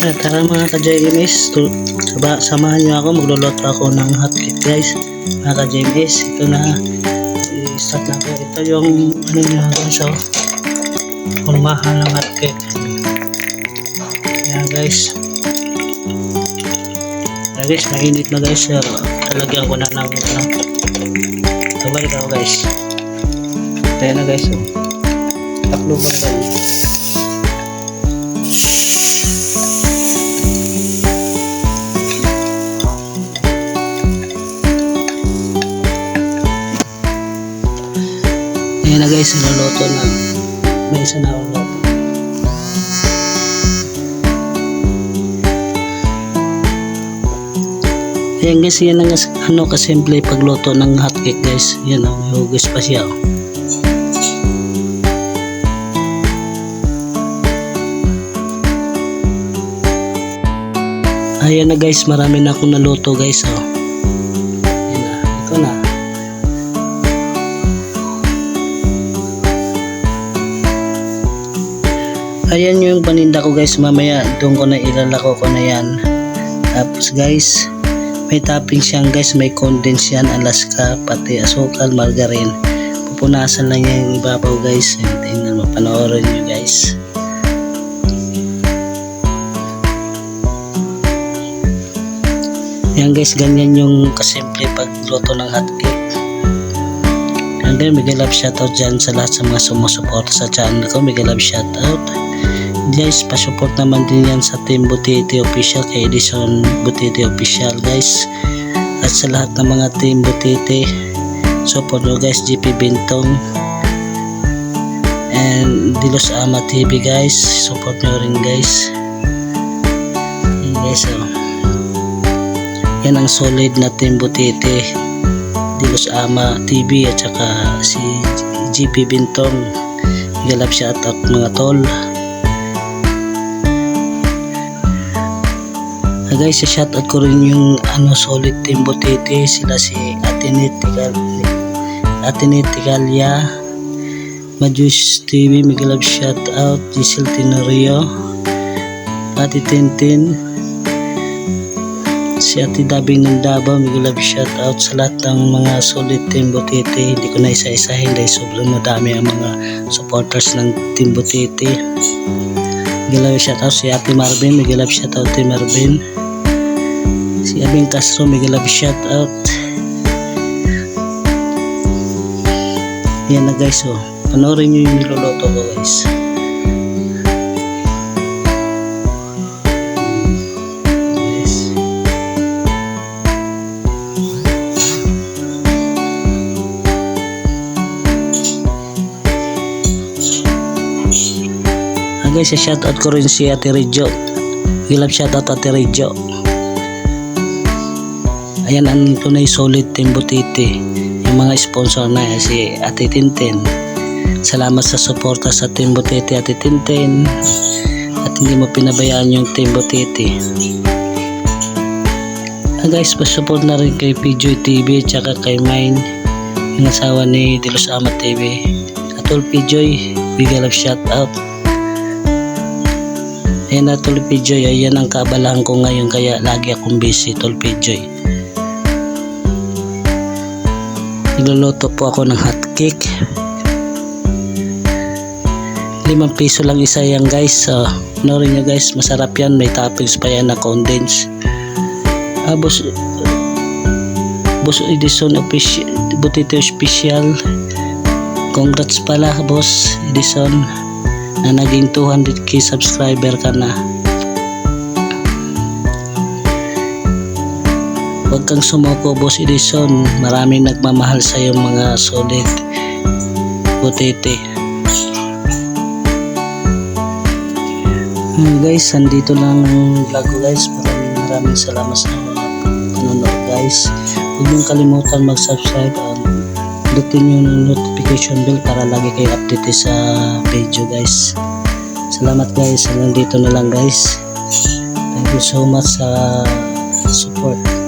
Ah, tara mga ka-JMS, samahan niyo ako, magluluto ako ng hotcake guys. Mga ka-JMS, ito na, i-start na ako. Ito yung, ano niya guys, oh, kurmahan ng hotcake. Yan guys. Yan guys, mainit na guys. Uh, talagyan ko na ng, ano, kabalik ako guys. Tayo na guys, oh. Taklo ba guys? Ayan na guys, niluluto na. May isa na akong luto. Ayan guys, yan ang ano kasimple pagluto ng hotcake guys. Yan o, may hugis pa siya oh. Ayan na guys, marami na akong naluto guys o. Ayan na, ito na. Ayan yung paninda ko guys. Mamaya doon ko na ilalako ko na yan. Tapos guys may topping siyang guys. May condense yan alaska pati asukal margarine. Pupunasan lang yan yung ibabaw guys. Ayan, tingnan mo panoorin nyo guys. Yan guys ganyan yung kasimple pagluto ng hotcake then mega love shoutout dyan sa lahat sa mga sumusuporta sa channel ko. Mega love shoutout. Guys pasupport naman din yan sa team Butiti official kay Edison Butiti official guys. At sa lahat ng mga team Butiti support nyo guys GP Bintong and Dilos Ama TV guys. Support nyo rin guys. Yan, guys oh. yan ang solid na team Butiti Dilos Ama TV at saka si GP Bintong. Galap shout out mga tol. Ah, guys, sa shoutout ko rin yung ano solid team Botete, sila si Atinit Tigal Atinit Tigalia. Majus TV, Miguel shoutout. Giselle Tenorio. Ate Tintin si Ate Dabing ng Davao, Miguel Love shoutout sa lahat ng mga solid team Botete. Hindi ko na isa-isahin dahil sobrang madami ang mga supporters ng team Botete. Miguel Love shoutout si Ate Marvin, Miguel Love shoutout Ate Marvin. Si Abing Castro Miguel Love shout out yan na guys oh. Panoorin nyo yung niluluto ko Guys. Ah guys, shout out ko rin si Ate Rejo. Miguel Love shout out Ate Rejo. Ayan ang tunay solid team Butiti. Yung mga sponsor na si Ate Tintin. Salamat sa suporta sa team Butiti Ate Tintin. At hindi mo pinabayaan yung team Butiti. Ah guys, pasupport na rin kay PJoy TV at saka kay Mine. Yung asawa ni Dilos Amat TV. At all PJoy, big love shout out. Ayan na Tol Pijoy, ayan ang kaabalahan ko ngayon kaya lagi akong busy Tol Pijoy. Nagluluto po ako ng hotcake. Limang piso lang isa yan guys. So, panoorin nyo guys, masarap yan. May toppings pa yan na condense. Ah, boss, boss Edison official, Butito official. Congrats pala boss Edison na naging 200k subscriber ka na. Huwag kang sumuko, Boss Edison. Maraming nagmamahal sa iyo mga solid butete. Hmm, guys, andito lang ang vlog guys. Maraming maraming salamat sa mga panonood guys. Huwag niyong kalimutan mag-subscribe at pindutin yung notification bell para lagi kayo update sa video guys. Salamat guys. Hanggang dito na lang guys. Thank you so much sa support.